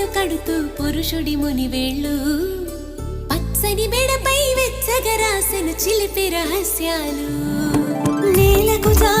పూజలు కడుతూ పురుషుడి ముని వేళ్ళు. పచ్చని మెడపై వెచ్చగ రాసెను చిలిపి రహస్యాలు. నేలకు జా